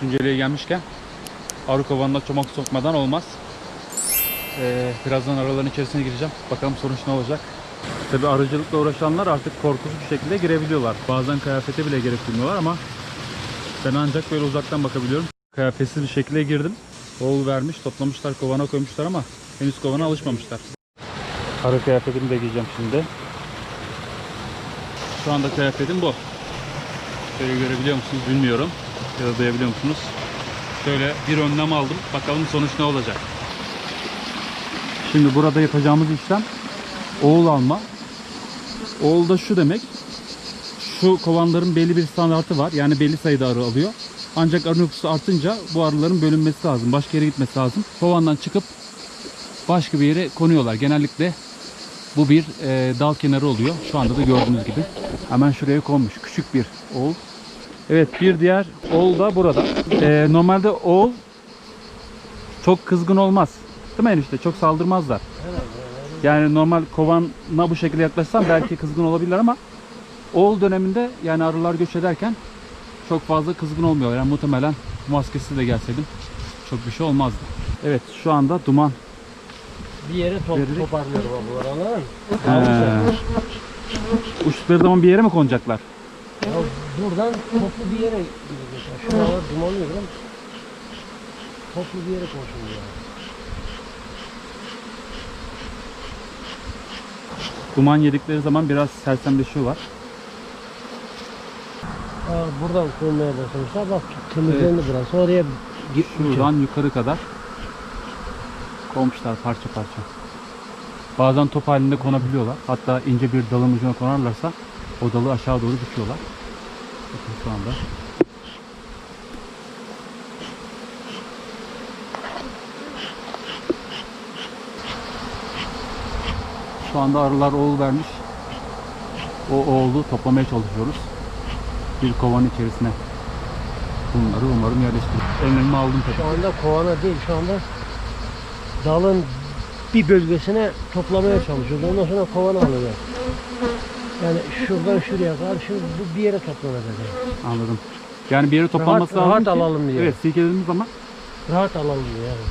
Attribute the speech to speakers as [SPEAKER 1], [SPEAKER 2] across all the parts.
[SPEAKER 1] Tunceli'ye gelmişken arı kovanına çomak sokmadan olmaz. Ee, birazdan araların içerisine gireceğim. Bakalım sonuç ne olacak. Tabi arıcılıkla uğraşanlar artık korkusuz bir şekilde girebiliyorlar. Bazen kıyafete bile gerek duymuyorlar ama ben ancak böyle uzaktan bakabiliyorum. Kıyafetsiz bir şekilde girdim. Oğul vermiş, toplamışlar, kovana koymuşlar ama henüz kovana alışmamışlar. Arı kıyafetimi de giyeceğim şimdi. Şu anda kıyafetim bu. Şöyle görebiliyor musunuz bilmiyorum. Ya da duyabiliyor musunuz? Şöyle bir önlem aldım. Bakalım sonuç ne olacak. Şimdi burada yapacağımız işlem oğul alma. Oğul da şu demek. Şu kovanların belli bir standartı var. Yani belli sayıda arı alıyor. Ancak arı nüfusu artınca bu arıların bölünmesi lazım. Başka yere gitmesi lazım. Kovandan çıkıp başka bir yere konuyorlar. Genellikle bu bir e, dal kenarı oluyor. Şu anda da gördüğünüz gibi. Hemen şuraya konmuş. Küçük bir oğul. Evet bir diğer oğul da burada. E, normalde oğul çok kızgın olmaz. Değil mi enişte? Çok saldırmazlar. Yani normal kovana bu şekilde yaklaşsam belki kızgın olabilirler ama oğul döneminde yani arılar göç ederken çok fazla kızgın olmuyor. Yani muhtemelen maskesiz de gelseydim çok bir şey olmazdı. Evet şu anda duman.
[SPEAKER 2] Bir yere top,
[SPEAKER 1] Verdik.
[SPEAKER 2] toparlıyorum bu aralar.
[SPEAKER 1] Ee, zaman bir yere mi konacaklar?
[SPEAKER 2] Ya buradan toplu bir yere gidecekler. Şuralar dumanlıyor lan. Toplu bir yere koşuyor ya.
[SPEAKER 1] Duman yedikleri zaman biraz sersemleşiyorlar.
[SPEAKER 2] Ha, buradan koymaya başlamışlar. Bak temizlendi biraz. Oraya gitmiş.
[SPEAKER 1] Şuradan yukarı kadar konmuşlar parça parça. Bazen top halinde konabiliyorlar. Hatta ince bir dalın ucuna konarlarsa o dalı aşağı doğru büküyorlar. Bakın şu anda. Şu anda arılar oğul vermiş. O oğlu toplamaya çalışıyoruz. Bir kovan içerisine bunları umarım yerleştiririz. Ellerimi aldım tabii.
[SPEAKER 2] Şu anda kovana değil. Şu anda dalın bir bölgesine toplamaya çalışıyoruz. Ondan sonra kovana alıyorlar. Yani şuradan şuraya kadar şimdi bu bir yere toplanacak. yani.
[SPEAKER 1] Anladım. Yani bir yere toplanması lazım
[SPEAKER 2] rahat
[SPEAKER 1] ki,
[SPEAKER 2] alalım diye.
[SPEAKER 1] Evet silkelediğimiz zaman
[SPEAKER 2] Rahat alalım yani.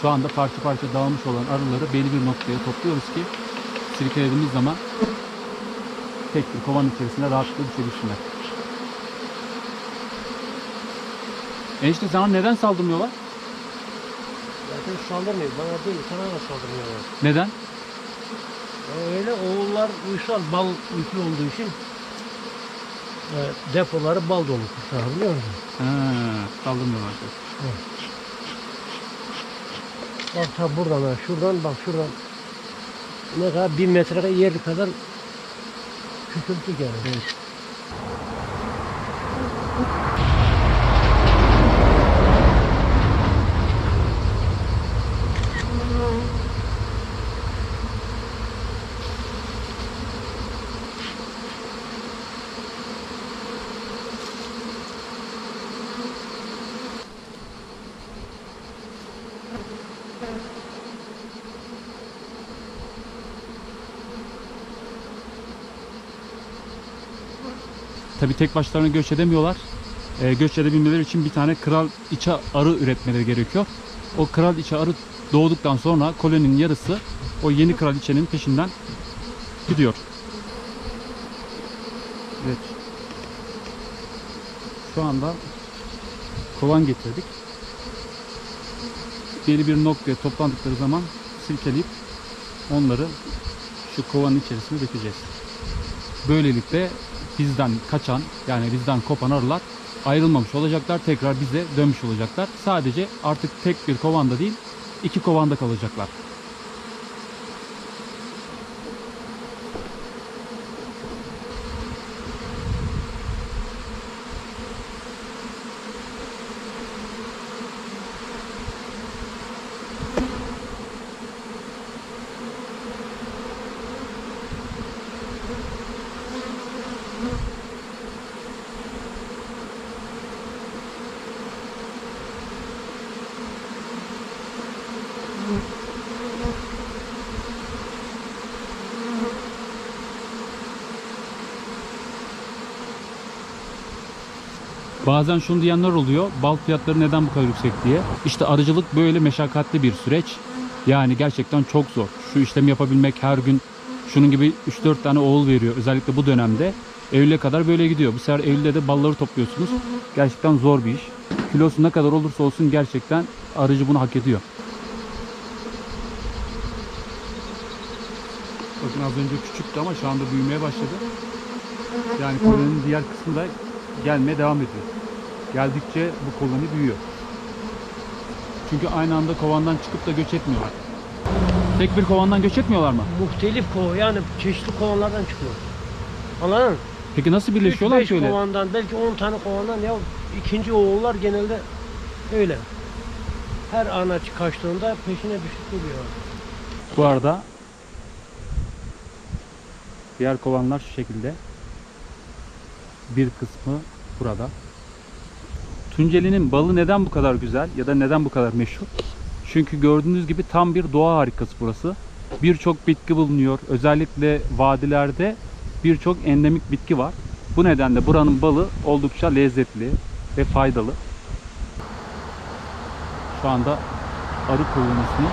[SPEAKER 1] şu anda parça parça dağılmış olan arıları belli bir noktaya topluyoruz ki silkelediğimiz zaman tek bir kovan içerisinde rahatlıkla düşebilsinler. Enişte sana neden saldırmıyorlar?
[SPEAKER 2] Zaten saldırmıyor. Bana değil, sana da saldırmıyorlar.
[SPEAKER 1] Neden?
[SPEAKER 2] E, Öyle oğullar uysal, bal yüklü olduğu için e, depoları bal dolu kuşlar biliyor musun?
[SPEAKER 1] Ha, saldırmıyorlar.
[SPEAKER 2] Bak ta buradan ha, şuradan bak şuradan ne kadar bir metre yer kadar küçülttük yani.
[SPEAKER 1] Tabi tek başlarına göç edemiyorlar. Ee, göç edebilmeleri için bir tane kral içe arı üretmeleri gerekiyor. O kral içe arı doğduktan sonra koloninin yarısı o yeni kraliçenin peşinden gidiyor. Evet. Şu anda kovan getirdik. Belli bir noktaya toplandıkları zaman silkeleyip onları şu kovanın içerisine dökeceğiz. Böylelikle bizden kaçan yani bizden kopan arılar ayrılmamış olacaklar. Tekrar bize dönmüş olacaklar. Sadece artık tek bir kovanda değil iki kovanda kalacaklar. Bazen şunu diyenler oluyor. Bal fiyatları neden bu kadar yüksek diye. İşte arıcılık böyle meşakkatli bir süreç. Yani gerçekten çok zor. Şu işlemi yapabilmek her gün şunun gibi 3-4 tane oğul veriyor. Özellikle bu dönemde. Eylül'e kadar böyle gidiyor. Bu sefer Eylül'de de balları topluyorsunuz. Gerçekten zor bir iş. Kilosu ne kadar olursa olsun gerçekten arıcı bunu hak ediyor. Bakın az önce küçüktü ama şu anda büyümeye başladı. Yani koloninin diğer kısmı da gelmeye devam ediyor. Geldikçe bu koloni büyüyor. Çünkü aynı anda kovandan çıkıp da göç etmiyorlar. Tek bir kovandan göç etmiyorlar mı?
[SPEAKER 2] Muhtelif kova yani çeşitli kovanlardan çıkıyor. Anladın mı?
[SPEAKER 1] Peki nasıl birleşiyorlar
[SPEAKER 2] 3-5
[SPEAKER 1] ki öyle?
[SPEAKER 2] kovandan belki 10 tane kovandan ya ikinci oğullar genelde öyle. Her ana kaçtığında peşine düşüp geliyor.
[SPEAKER 1] Bu arada diğer kovanlar şu şekilde. Bir kısmı burada. Tunceli'nin balı neden bu kadar güzel ya da neden bu kadar meşhur? Çünkü gördüğünüz gibi tam bir doğa harikası burası. Birçok bitki bulunuyor. Özellikle vadilerde birçok endemik bitki var. Bu nedenle buranın balı oldukça lezzetli ve faydalı. Şu anda arı kolonisini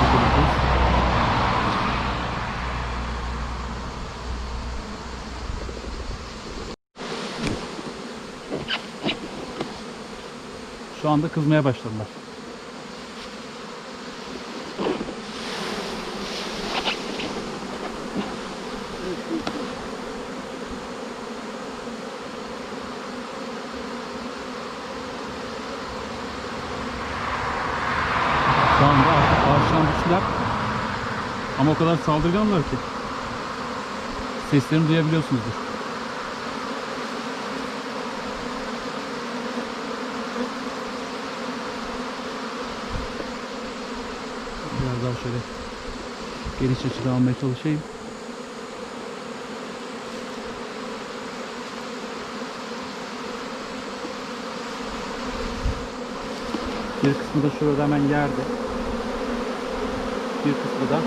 [SPEAKER 1] çekebiliriz. Şu anda kızmaya başladılar. Şu anda artık. Ama o kadar saldırganlar ki. Seslerini duyabiliyorsunuzdur. Biraz daha şöyle geniş açıda almaya çalışayım. Bir kısmı da şurada hemen yerde. Bir kısmı da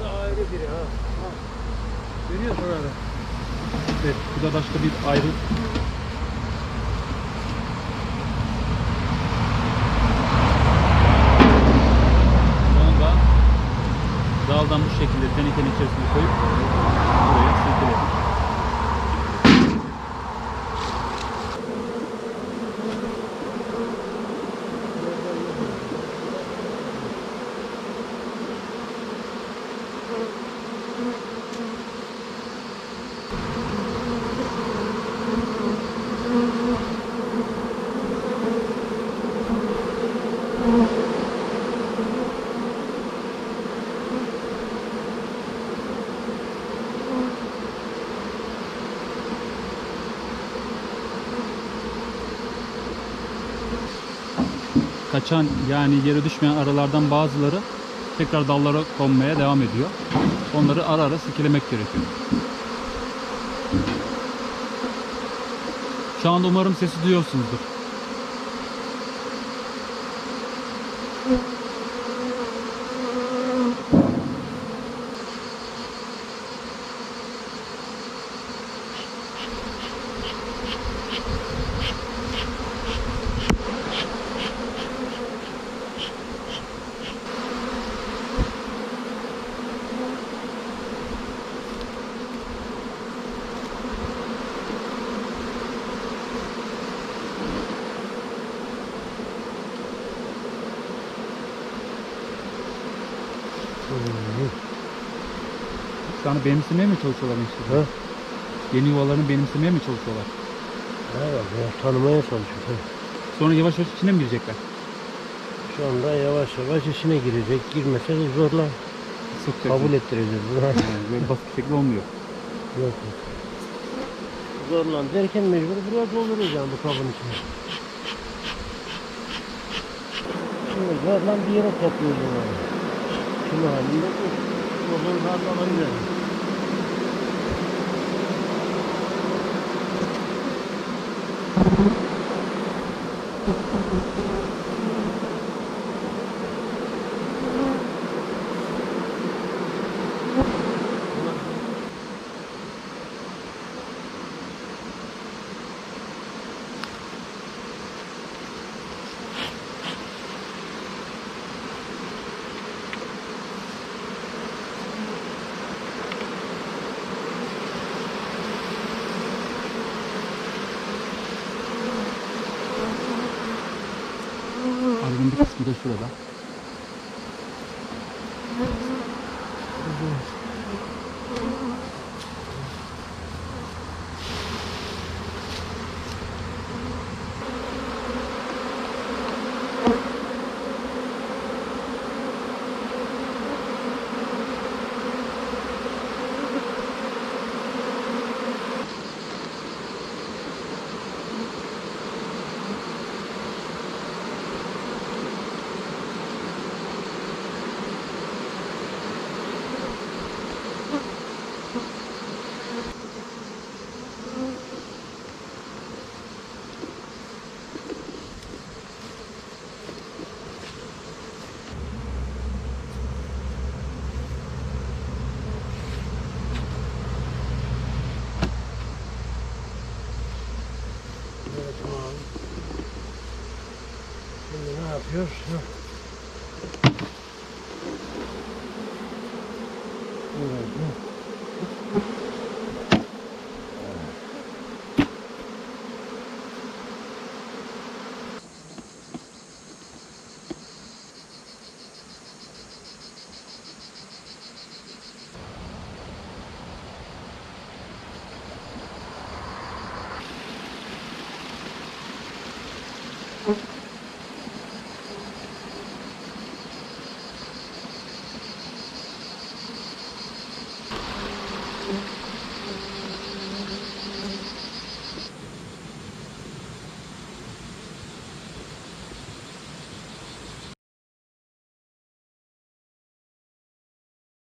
[SPEAKER 2] Bu da ayrı biri ha. ha. Görüyorsun abi.
[SPEAKER 1] Evet, bu da başka bir ayrı. Onu da daldan bu şekilde tenekenin içerisine koyup buraya silkeledik. Kaçan yani yere düşmeyen arılardan bazıları tekrar dallara konmaya devam ediyor. Onları ara ara silkelemek gerekiyor. Şu anda umarım sesi duyuyorsunuzdur. Şu anda benimsemeye mi çalışıyorlar işte?
[SPEAKER 2] Ha?
[SPEAKER 1] Yeni yuvalarını benimsemeye mi çalışıyorlar?
[SPEAKER 2] Evet, ya tanımaya çalışıyor.
[SPEAKER 1] Sonra yavaş yavaş içine mi girecekler?
[SPEAKER 2] Şu anda yavaş yavaş içine girecek. Girmese de zorla
[SPEAKER 1] Sıkacak.
[SPEAKER 2] kabul ettireceğiz bunu.
[SPEAKER 1] Yani böyle basit şekilde olmuyor.
[SPEAKER 2] Yok. yok. Zorlan derken mecbur buraya doldururuz yani bu kabın içine. Şimdi oradan bir yere topluyordu onu. Şunu halinde bu. Oradan darlamayı Thank you.
[SPEAKER 1] Arının bir kısmı da şurada.